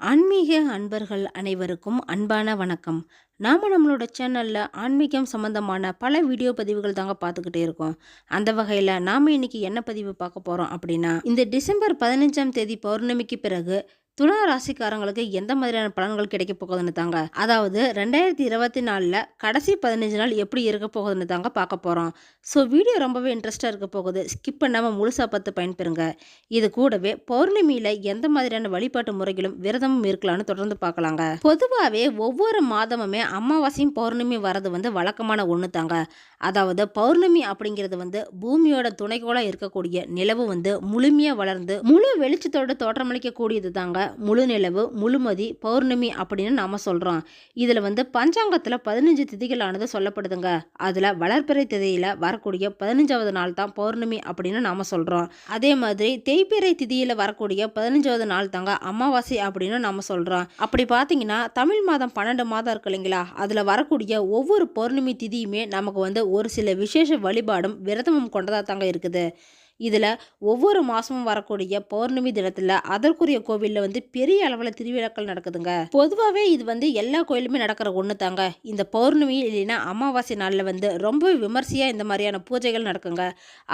ஆன்மீக அன்பர்கள் அனைவருக்கும் அன்பான வணக்கம். நாம் நம்மளோட சேனலில் ஆன்மீகம் சம்மந்தமான பல வீடியோ பதிவுகள் தாங்க பார்த்துக்கிட்டே இருக்கோம். அந்த வகையில் நாம் இன்னைக்கு என்ன பதிவு பார்க்க போகிறோம் அப்படின்னா இந்த டிசம்பர் பதினஞ்சாம் தேதி பௌர்ணமிக்கு பிறகு துலா ராசிக்காரங்களுக்கு எந்த மாதிரியான பலன்கள் கிடைக்க போகுதுன்னு தாங்க. அதாவது ரெண்டாயிரத்தி இருபத்தி நாலில் கடைசி பதினஞ்சு நாள் எப்படி இருக்க போகுதுன்னு தாங்க பார்க்க போகிறோம் ஸோ வீடியோ ரொம்பவே இன்ட்ரெஸ்டாக இருக்க போகுது. ஸ்கிப் பண்ணாமல் முழுசாக பார்த்து பயன்பெறுங்க. இது கூடவே பௌர்ணமியில் எந்த மாதிரியான வழிபாட்டு முறைகளும் விரதமும் இருக்கலாம்னு தொடர்ந்து பார்க்கலாங்க. பொதுவாகவே ஒவ்வொரு மாதமுமே அமாவாசையும் பௌர்ணமி வரது வந்து வழக்கமான ஒன்று தாங்க. அதாவது பௌர்ணமி அப்படிங்கிறது வந்து பூமியோட துணைக்கோளாக இருக்கக்கூடிய நிலவு வந்து முழுமையாக வளர்ந்து முழு வெளிச்சத்தோட தோற்றமளிக்கக்கூடியது தாங்க. முழு நிலவு முழுமதி பௌர்ணமி அப்படின்னு நாம் சொல்கிறோம் இதில் வந்து பஞ்சாங்கத்தில் பதினஞ்சு திதிகளானது சொல்லப்படுதுங்க. அதில் வளர்ப்பிறை திதியில் வரக்கூடிய பதினஞ்சாவது நாள் தான் பௌர்ணமி அப்படின்னு நாம் சொல்கிறோம் அதே மாதிரி தேய்ப்பிறை திதியில் வரக்கூடிய பதினஞ்சாவது நாள் தாங்க அமாவாசை அப்படின்னு நாம் சொல்கிறோம் அப்படி பார்த்தீங்கன்னா தமிழ் மாதம் பன்னெண்டு மாதம் இருக்கு இல்லைங்களா? அதில் வரக்கூடிய ஒவ்வொரு பௌர்ணமி திதியுமே நமக்கு வந்து ஒரு சில விசேஷ வழிபாடும் விரதமும் கொண்டதாக தாங்க இருக்குது. இதில் ஒவ்வொரு மாதமும் வரக்கூடிய பௌர்ணமி தினத்தில் அதற்குரிய கோவிலில் வந்து பெரிய அளவில் திருவிழாக்கள் நடக்குதுங்க. பொதுவாகவே இது வந்து எல்லா கோயிலுமே நடக்கிற ஒன்று தாங்க இந்த பௌர்ணமி இல்லைன்னா அமாவாசை நாளில் வந்து ரொம்ப விமர்சையாக இந்த மாதிரியான பூஜைகள் நடக்குங்க.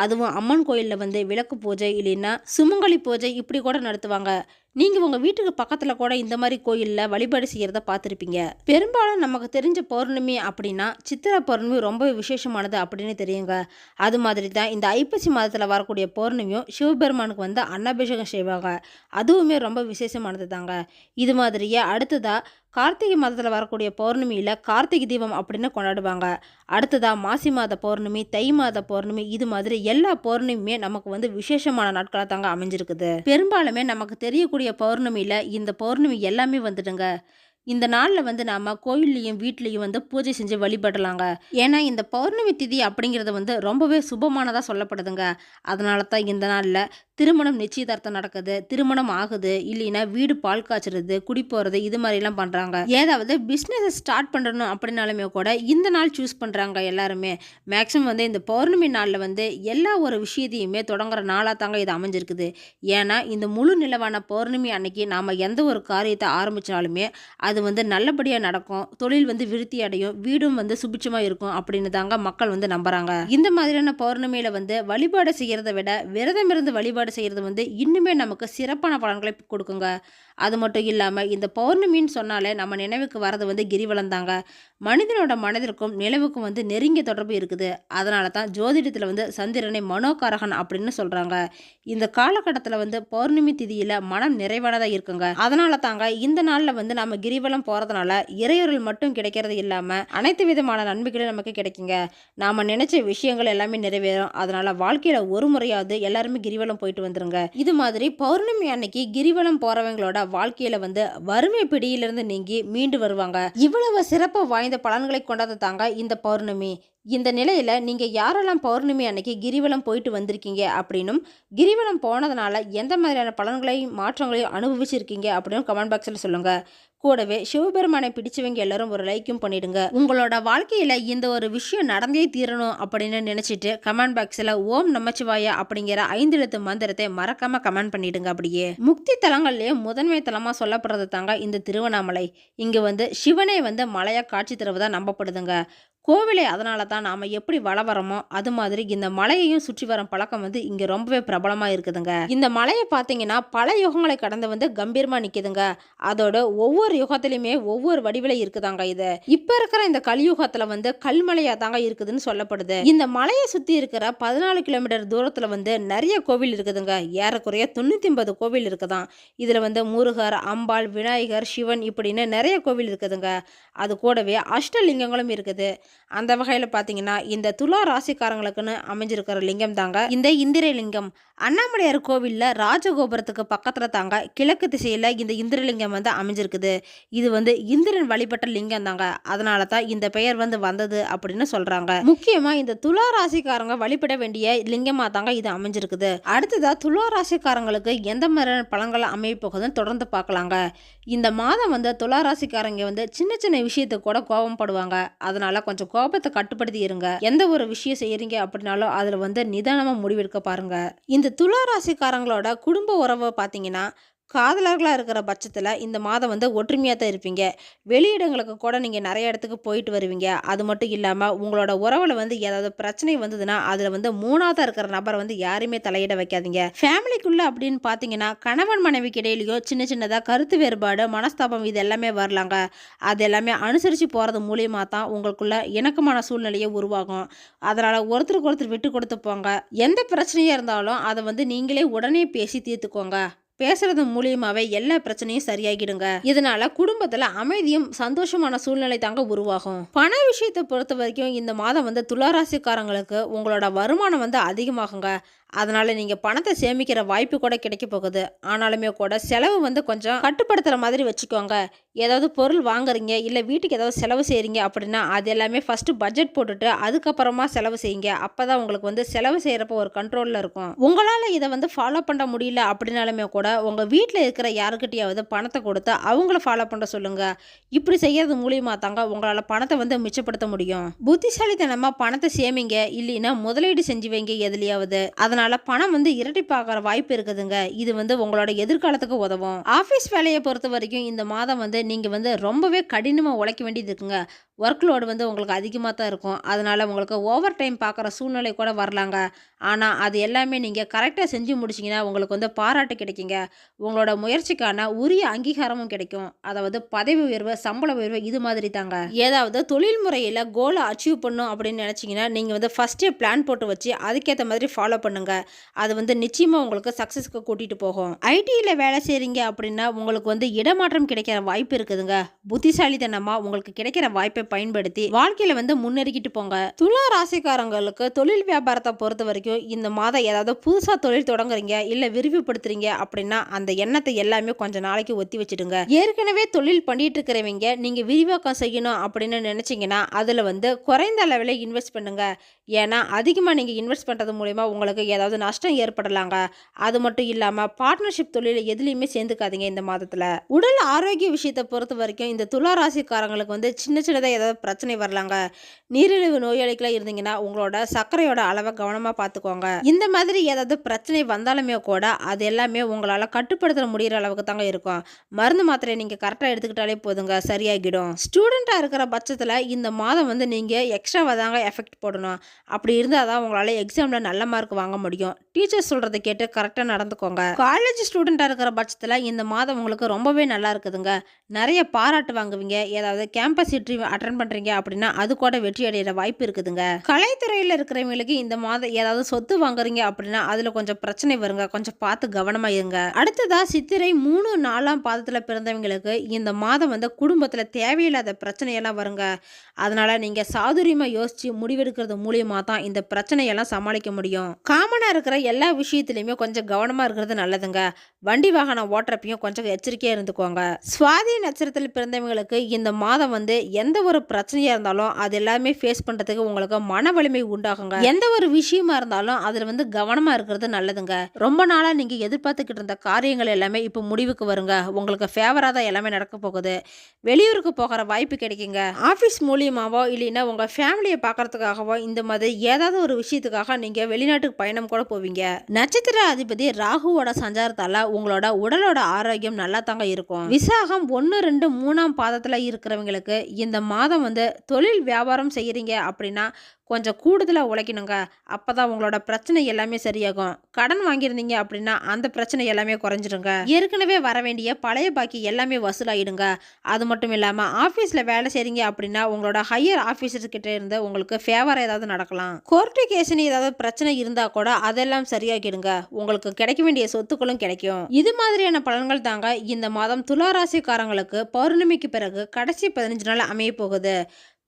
அதுவும் அம்மன் கோயிலில் வந்து விளக்கு பூஜை இல்லைன்னா சுமங்கலி பூஜை இப்படி கூட நடத்துவாங்க. நீங்கள் உங்கள் வீட்டுக்கு பக்கத்தில் கூட இந்த மாதிரி கோயிலில் வழிபாடு செய்கிறத பார்த்துருப்பீங்க. பெரும்பாலும் நமக்கு தெரிஞ்ச பௌர்ணமி அப்படின்னா சித்திரை பௌர்ணமி ரொம்ப விசேஷமானது அப்படின்னு தெரியுங்க. அது மாதிரி தான் இந்த ஐப்பசி மாதத்தில் வரக்கூடிய பௌர்ணமியும் சிவபெருமானுக்கு வந்து அன்னாபிஷேகம் செய்வாங்க. அதுவுமே ரொம்ப விசேஷமானது தாங்க இது மாதிரியே அடுத்ததாக கார்த்திகை மாதத்தில் வரக்கூடிய பௌர்ணமியில் கார்த்திகை தீபம் அப்படின்னு கொண்டாடுவாங்க. அடுத்ததாக மாசி மாத பௌர்ணமி தை மாத பௌர்ணமி இது மாதிரி எல்லா பௌர்ணமியுமே நமக்கு வந்து விசேஷமான நாட்களாக தாங்க அமைஞ்சிருக்குது. பெரும்பாலுமே நமக்கு தெரியக்கூடிய பௌர்ணமியில் இந்த பௌர்ணமி எல்லாமே வந்துடுங்க. இந்த நாளில் வந்து நாம் கோயில்லையும் வீட்லேயும் வந்து பூஜை செஞ்சு வழிபடலாங்க. ஏன்னா இந்த பௌர்ணமி திதி அப்படிங்கிறது வந்து ரொம்பவே சுபமானதாக சொல்லப்படுதுங்க. அதனால தான் இந்த நாளில் திருமணம் நிச்சயதார்த்தம் நடக்குது திருமணம் ஆகுது இல்லைன்னா வீடு பால் காய்ச்சறது குடி போகிறது இது மாதிரிலாம் பண்ணுறாங்க ஏதாவது பிஸ்னஸை ஸ்டார்ட் பண்ணணும் அப்படின்னாலுமே கூட இந்த நாள் சூஸ் பண்ணுறாங்க எல்லாருமே. மேக்ஸிமம் வந்து இந்த பௌர்ணமி நாளில் வந்து எல்லா ஒரு விஷயத்தையுமே தொடங்குற நாளாக தாங்க இது அமைஞ்சிருக்குது. ஏன்னா இந்த முழு நிலவான பௌர்ணமி அன்னைக்கு நாம் எந்த ஒரு காரியத்தை ஆரம்பித்தாலுமே அது வந்து நல்லபடியாக நடக்கும். தொழில் வந்து விருத்தி அடையும் வீடும் வந்து சுபிட்சமாக இருக்கும் அப்படின்னு தாங்க மக்கள் வந்து நம்புகிறாங்க இந்த மாதிரியான பௌர்ணமியில் வந்து வழிபாடு செய்கிறத விட விரதம் இருந்து வழிபாடு செய்கிறது வந்து இன்னுமே நமக்கு சிறப்பான பலன்களை கொடுக்குங்க. அது மட்டும் இல்லாமல் இந்த பௌர்ணமின்னு சொன்னாலே நம்ம நினைவுக்கு வரது வந்து கிரிவலம் தாங்க மனிதனோட மனதிற்கும் நிலவுக்கும் வந்து நெருங்கிய தொடர்பு இருக்குது. அதனால தான் ஜோதிடத்தில் வந்து சந்திரனை மனோகாரகன் அப்படின்னு சொல்கிறாங்க இந்த காலகட்டத்தில் வந்து பௌர்ணமி திதியில் மனம் நிறைவானதாக இருக்குங்க. அதனால தாங்க இந்த நாளில் வந்து நம்ம கிரிவலம் போகிறதுனால இறையொருள் மட்டும் கிடைக்கிறது இல்லாமல் அனைத்து விதமான நன்மைகளும் நமக்கு கிடைக்குங்க. நாம் நினைச்ச விஷயங்கள் எல்லாமே நிறைவேறும். அதனால் வாழ்க்கையில் ஒரு முறையாவது எல்லாருமே கிரிவலம் போயிட்டு வந்துருங்க. இது மாதிரி பௌர்ணமி அன்னைக்கு கிரிவலம் போறவங்களோட வாழ்க்கையில வந்து வறுமை பிடியிலிருந்து நீங்கி மீண்டு வருவாங்க. இவ்வளவு சிறப்பு வாய்ந்த பலன்களை கொண்டது தாங்க இந்த பௌர்ணமி. இந்த நிலையில் நீங்கள் யாரெல்லாம் பௌர்ணமி அன்னைக்கு கிரிவலம் போயிட்டு வந்திருக்கீங்க அப்படின்னும் கிரிவலம் போனதுனால எந்த மாதிரியான பலன்களையும் மாற்றங்களையும் அனுபவிச்சிருக்கீங்க அப்படின்னு கமெண்ட் பாக்ஸில் சொல்லுங்கள் கூடவே சிவபெருமானை பிடிச்சவங்க எல்லாரும் ஒரு லைக்கும் பண்ணிடுங்க. உங்களோட வாழ்க்கையில் இந்த ஒரு விஷயம் நடந்தே தீரணும் அப்படின்னு நினச்சிட்டு கமெண்ட் பாக்ஸில் ஓம் நமச்சிவாயா அப்படிங்கிற ஐந்து எழுத்து மந்திரத்தை மறக்காம கமெண்ட் பண்ணிடுங்க அப்படியே. முக்தி தலங்கள்லேயே முதன்மை தலமாக சொல்லப்படுறது தாங்க இந்த திருவண்ணாமலை. இங்கே வந்து சிவனே வந்து மலையாக காட்சி தருவதா நம்பப்படுதுங்க. கோவிலை அதனால தான் நாம் எப்படி வள வரமோ அது மாதிரி இந்த மலையையும் சுற்றி வரும் பழக்கம் வந்து இங்கே ரொம்பவே பிரபலமாக இருக்குதுங்க. இந்த மலையை பார்த்தீங்கன்னா பல யுகங்களை கடந்து வந்து கம்பீரமாக நிற்குதுங்க அதோட ஒவ்வொரு யுகத்திலையுமே ஒவ்வொரு வடிவில் இருக்குதாங்க இது. இப்போ இருக்கிற இந்த கலியுகத்தில் வந்து கல்மலையாக தாங்க இருக்குதுன்னு சொல்லப்படுது. இந்த மலையை சுற்றி இருக்கிற பதினாலு கிலோமீட்டர் தூரத்தில் வந்து நிறைய கோவில் இருக்குதுங்க. ஏறக்குறைய தொண்ணூற்றி ஒன்பது கோவில் இருக்குதான். இதில் வந்து முருகர் அம்பாள் விநாயகர் சிவன் இப்படின்னு நிறைய கோவில் இருக்குதுங்க. அது கூடவே அஷ்டலிங்கங்களும் இருக்குது. அந்த வகையில் பார்த்தீங்கன்னா இந்த துலா ராசிக்காரங்களுக்குன்னு அமைஞ்சிருக்கிற லிங்கம் தாங்க. இந்த இந்திரலிங்கம். அண்ணாமலையார் கோவிலில் ராஜகோபுரத்துக்கு பக்கத்தில் தாங்க கிழக்கு திசையில் இந்த இந்திரலிங்கம் வந்து அமைஞ்சிருக்குது. இது வந்து இந்திரன் வழிபட்ட லிங்கம் தாங்க. அதனால தான் இந்த பெயர் வந்து வந்தது அப்படின்னு சொல்கிறாங்க முக்கியமாக இந்த துலா ராசிக்காரங்க வழிபட வேண்டிய லிங்கமாக தாங்க இது அமைஞ்சிருக்குது. அடுத்ததாக துலா ராசிக்காரங்களுக்கு எந்த மாதிரியான பழங்கள் அமைய போகுதுன்னு தொடர்ந்து பார்க்கலாங்க இந்த மாதம் வந்து துலா ராசிக்காரங்க வந்து சின்ன சின்ன விஷயத்துக்கு கூட கோபம் படுவாங்க. அதனால கொஞ்சம் கோபத்தை கட்டுப்படுத்தி இருங்க. எந்த ஒரு விஷயம் செய்யறீங்க அப்படின்னாலும் அதில் வந்து நிதானமாக முடிவெடுக்க பாருங்க. இந்த துலா ராசிக்காரங்களோட குடும்ப உறவை பார்த்தீங்கன்னா காதலர்களாக இருக்கிற பட்சத்தில் இந்த மாதம் வந்து ஒற்றுமையாக தான் இருப்பீங்க. வெளியிடங்களுக்கு கூட நீங்கள் நிறைய இடத்துக்கு போயிட்டு வருவீங்க. அது மட்டும் இல்லாமல் உங்களோட உறவில் வந்து ஏதாவது பிரச்சனை வந்ததுன்னா அதில் வந்து மூணாவதாக இருக்கிற நபரை வந்து யாரையுமே தலையிட வைக்காதீங்க. ஃபேமிலிக்குள்ளே அப்படின்னு பார்த்தீங்கன்னா கணவன் மனைவிக்கு இடையிலையோ சின்ன சின்னதாக கருத்து வேறுபாடு மனஸ்தாபம் இது எல்லாமே வரலாங்க. அது எல்லாமே அனுசரித்து போகிறது மூலியமாக தான் உங்களுக்குள்ள இணக்கமான சூழ்நிலையை உருவாகும். அதனால் ஒருத்தருக்கு ஒருத்தர் விட்டு கொடுத்து போங்க. எந்த பிரச்சனையாக இருந்தாலும் அதை வந்து நீங்களே உடனே பேசி தீர்த்துக்கோங்க. பேசுறது மூலியமாவே எல்லா பிரச்சனையும் சரியாகிடுங்க. இதனால குடும்பத்துல அமைதியும் சந்தோஷமான சூழ்நிலை தாங்க உருவாகும். பண விஷயத்தை பொறுத்த வரைக்கும் இந்த மாதம் வந்து துளாராசிக்காரங்களுக்கு உங்களோட வருமானம் வந்து அதிகமாகுங்க. அதனால நீங்க பணத்தை சேமிக்கிற வாய்ப்பு கூட கிடைக்க போகுது. ஆனாலுமே கூட செலவு வந்து கொஞ்சம் கட்டுப்படுத்துற மாதிரி வச்சுக்கோங்க. ஏதாவது பொருள் வாங்குறீங்க இல்லை வீட்டுக்கு ஏதாவது செலவு செய்கிறீங்க அப்படின்னா அது எல்லாமே ஃபஸ்ட்டு பட்ஜெட் போட்டுட்டு அதுக்கப்புறமா செலவு செய்யுங்க. அப்போ தான் உங்களுக்கு வந்து செலவு செய்கிறப்ப ஒரு கண்ட்ரோலில் இருக்கும். உங்களால் இதை வந்து ஃபாலோ பண்ண முடியல அப்படின்னாலுமே கூட உங்கள் வீட்டில் இருக்கிற யாருக்கிட்டையாவது பணத்தை கொடுத்து அவங்கள ஃபாலோ பண்ண சொல்லுங்கள் இப்படி செய்கிறது மூலியமாக தாங்க உங்களால் பணத்தை வந்து மிச்சப்படுத்த முடியும். புத்திசாலித்தனமாக பணத்தை சேமிங்க இல்லைன்னா முதலீடு செஞ்சு வைங்க எதுலையாவது. அதனால் பணம் வந்து இரட்டிப்பாகிற வாய்ப்பு இருக்குதுங்க. இது வந்து உங்களோட எதிர்காலத்துக்கு உதவும். ஆஃபீஸ் வேலையை பொறுத்த வரைக்கும் இந்த மாதம் வந்து நீங்கள் வந்து ரொம்பவே கடினமாக உழைக்க வேண்டியது இருக்குங்க. ஒர்க் லோடு வந்து உங்களுக்கு அதிகமாக தான் இருக்கும். அதனால் உங்களுக்கு ஓவர் டைம் பார்க்குற சூழ்நிலை கூட வரலாங்க. ஆனால் அது எல்லாமே நீங்கள் கரெக்டாக செஞ்சு முடிச்சிங்கன்னா உங்களுக்கு வந்து பாராட்டு கிடைக்குங்க. உங்களோட முயற்சிக்கான உரிய அங்கீகாரமும் கிடைக்கும். அதாவது பதவி உயர்வு சம்பள உயர்வு இது மாதிரி தாங்க. ஏதாவது தொழில் முறையில் கோலை அச்சீவ் பண்ணும் அப்படின்னு நினச்சிங்கன்னா நீங்கள் வந்து ஃபஸ்ட்டே பிளான் போட்டு வச்சு அதுக்கேற்ற மாதிரி ஃபாலோ பண்ணுங்கள் அது வந்து நிச்சயமாக உங்களுக்கு சக்ஸஸ்க்கு கூட்டிகிட்டு போகும். ஐடியில் வேலை செய்கிறீங்க அப்படின்னா உங்களுக்கு வந்து இடமாற்றம் கிடைக்கிற வாய்ப்பு இருக்குதுங்க. புத்திசாலித்தனமாக உங்களுக்கு கிடைக்கிற வாய்ப்பை பயன்படுத்தி வாழ்க்கையில் வந்து முன்னேறிக்கிட்டு போங்க. துலா ராசிக்காரங்களுக்கு தொழில் வியாபாரத்தை பொறுத்த வரைக்கும் இந்த மாதம் ஏதாவது புதுசாக தொழில் தொடங்குறீங்க இல்லை விரிவுபடுத்துறீங்க அப்படின்னு அந்த எண்ணத்தை எல்லாமே கொஞ்ச நாளைக்கு ஒத்தி வச்சிடுங்க. ஏற்கனவே தொழில் பண்ணிட்டு இருக்கிறவங்க நீங்க விரிவாக்கம் செய்யணும் அப்படின்னு நினைச்சீங்கன்னா அதில் வந்து குறைந்த அளவில் இன்வெஸ்ட் பண்ணுங்க. ஏன்னா அதிகமாக நீங்கள் இன்வெஸ்ட் பண்ணுறது மூலயமா உங்களுக்கு ஏதாவது நஷ்டம் ஏற்படலாங்க. அது மட்டும் இல்லாமல் பார்ட்னர்ஷிப் தொழில் எதுலேயுமே சேர்ந்துக்காதீங்க இந்த மாதத்தில். உடல் ஆரோக்கிய விஷயத்தை பொறுத்த வரைக்கும் இந்த துலா ராசிக்காரங்களுக்கு வந்து சின்ன சின்னதாக ஏதாவது பிரச்சனை வரலாங்க. நீரிழிவு நோயாளிகளாக இருந்தீங்கன்னா உங்களோட சர்க்கரையோட அளவை கவனமாக பார்த்துக்கோங்க. இந்த மாதிரி ஏதாவது பிரச்சனை வந்தாலுமே கூட அது எல்லாமே உங்களை உங்களால் கட்டுப்படுத்த முடிகிற அளவுக்கு தாங்க இருக்கும். மருந்து மாத்திரை நீங்கள் கரெக்டாக எடுத்துக்கிட்டாலே போதுங்க சரியாகிடும். ஸ்டூடெண்ட்டாக இருக்கிற பட்சத்தில் இந்த மாதம் வந்து நீங்கள் எக்ஸ்ட்ராவாக தாங்க எஃபெக்ட் போடணும். அப்படி இருந்தால் தான் உங்களால் எக்ஸாமில் நல்ல மார்க் வாங்க முடியும். டீச்சர் சொல்கிறத கேட்டு கரெக்டாக நடந்துக்கோங்க. காலேஜ் ஸ்டூடெண்ட்டாக இருக்கிற பட்சத்தில் இந்த மாதம் உங்களுக்கு ரொம்பவே நல்லா இருக்குதுங்க. நிறைய பாராட்டு வாங்குவீங்க. ஏதாவது கேம்பஸ் இன்டர்வியூ அட்டன் பண்ணுறீங்க அப்படின்னா அது கூட வெற்றி அடைகிற வாய்ப்பு இருக்குதுங்க. கலைத்துறையில் இருக்கிறவங்களுக்கு இந்த மாதம் ஏதாவது சொத்து வாங்குறீங்க அப்படின்னா அதில் கொஞ்சம் பிரச்சனை வருங்க. கொஞ்சம் பார்த்து கவனமாக இருங்க. அடுத்ததாக சித்திரை மூணு நாலாம் பாதத்தில் பிறந்தவங்களுக்கு இந்த மாதம் வந்து குடும்பத்தில் தேவையில்லாத பிரச்சனையெல்லாம் வருங்க. அதனால் நீங்கள் சாதுரியமாக யோசித்து முடிவெடுக்கிறது மூலியமாக தான் இந்த பிரச்சனையெல்லாம் சமாளிக்க முடியும். காமனாக இருக்கிற எல்லா விஷயத்துலையுமே கொஞ்சம் கவனமாக இருக்கிறது நல்லதுங்க. வண்டி வாகனம் ஓட்டுறப்பையும் கொஞ்சம் எச்சரிக்கையாக இருந்துக்கோங்க. சுவாதி நட்சத்திரத்தில் பிறந்தவங்களுக்கு இந்த மாதம் வந்து எந்த ஒரு பிரச்சனையாக இருந்தாலும் அது எல்லாமே ஃபேஸ் பண்ணுறதுக்கு உங்களுக்கு மன வலிமை உண்டாகுங்க. எந்த ஒரு விஷயமா இருந்தாலும் அதில் வந்து கவனமாக இருக்கிறது நல்லதுங்க. ரொம்ப நாளாக நீங்கள் எதிர்பார்த்துக்கிட்டு இருந்த காரியங்கள் எல்லாமே இப்போ முடிவுக்கு வருங்க. உங்களுக்கு ஃபேவராக தான் எல்லாமே நடக்க போகுது. வெளியூருக்கு போகிற வாய்ப்பு கிடைக்குங்க. ஆஃபீஸ் மூலியமாகவோ இல்லைன்னா உங்கள் ஃபேமிலியை பார்க்குறதுக்காகவோ இந்த மாதிரி ஏதாவது ஒரு விஷயத்துக்காக நீங்கள் வெளிநாட்டுக்கு பயணம் கூட போவீங்க. நட்சத்திர அதிபதி ராகுவோட சஞ்சாரத்தால் உங்களோட உடலோட ஆரோக்கியம் நல்லா தாங்க இருக்கும். விசாகம் ஒன்று ரெண்டு மூணாம் பாதத்தில் இருக்கிறவங்களுக்கு இந்த மாதம் வந்து தொழில் வியாபாரம் செய்கிறீங்க அப்படின்னா கொஞ்சம் கூடுதலாக உழைக்கணுங்க. அப்போ தான் உங்களோட பிரச்சனை எல்லாமே சரியாகும். கடன் வாங்கியிருந்தீங்க அப்படின்னா அந்த பிரச்சனை எல்லாமே குறைஞ்சிருங்க. ஏற்கனவே வர வேண்டிய பழைய பாக்கி எல்லாமே வசூலாகிடுங்க அது மட்டும் இல்லாமல் ஆஃபீஸில் வேலை செய்கிறீங்க அப்படின்னா உங்களோட ஹையர் ஆஃபீஸர்கிட்ட இருந்து உங்களுக்கு ஃபேவர் ஏதாவது நடக்கலாம். கோர்ட்டு கேஸ்னு ஏதாவது பிரச்சனை இருந்தால் கூட அதெல்லாம் சரியாகிடுங்க உங்களுக்கு கிடைக்க வேண்டிய சொத்துக்களும் கிடைக்கும். இது மாதிரியான பலன்கள் தாங்க இந்த மாதம் துளாராசிக்காரங்களுக்கு பௌர்ணமிக்கு பிறகு கடைசி பதினஞ்சு நாள் அமைய போகுது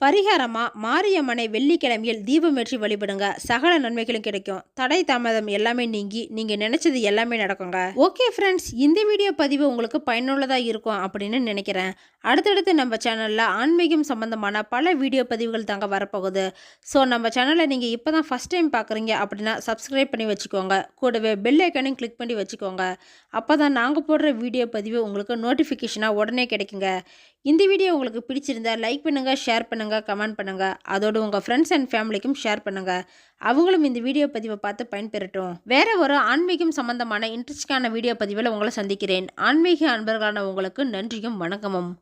பரிகாரமாக மாரியம்மனை வெள்ளிக்கிழமையில் தீபமேற்றி வழிபடுங்க. சகல நன்மைகளும் கிடைக்கும். தடை தாமதம் எல்லாமே நீங்கி நீங்கள் நினச்சது எல்லாமே நடக்குங்க. ஓகே ஃப்ரெண்ட்ஸ் இந்த வீடியோ பதிவு உங்களுக்கு பயனுள்ளதாக இருக்கும் அப்படின்னு நினைக்கிறேன். அடுத்தடுத்து நம்ம சேனலில் ஆன்மீகம் சம்பந்தமான பல வீடியோ பதிவுகள் தாங்க வரப்போகுது. ஸோ நம்ம சேனலை நீங்கள் இப்போ தான் ஃபஸ்ட் டைம் பார்க்குறீங்க அப்படின்னா சப்ஸ்கிரைப் பண்ணி வச்சுக்கோங்க. கூடவே பெல் ஐக்கனையும் கிளிக் பண்ணி வச்சுக்கோங்க. அப்போ தான் நாங்கள் போடுற வீடியோ பதிவு உங்களுக்கு நோட்டிஃபிகேஷனாக உடனே கிடைக்குங்க. இந்த வீடியோ உங்களுக்கு பிடிச்சிருந்தா லைக் பண்ணுங்கள் ஷேர் பண்ணுங்கள் பண்ணுங்கள் கமெண்ட் பண்ணுங்கள் அதோடு உங்கள் ஃப்ரெண்ட்ஸ் அண்ட் ஃபேமிலிக்கும் ஷேர் பண்ணுங்கள் அவங்களும் இந்த வீடியோ பதிவை பார்த்து பயன்பெறட்டும். வேற ஒரு ஆன்மீகம் சம்பந்தமான இன்ட்ரெஸ்டான வீடியோ பதிவில் உங்களை சந்திக்கிறேன். ஆன்மீக அன்பர்களான உங்களுக்கு நன்றியும் வணக்கமும்.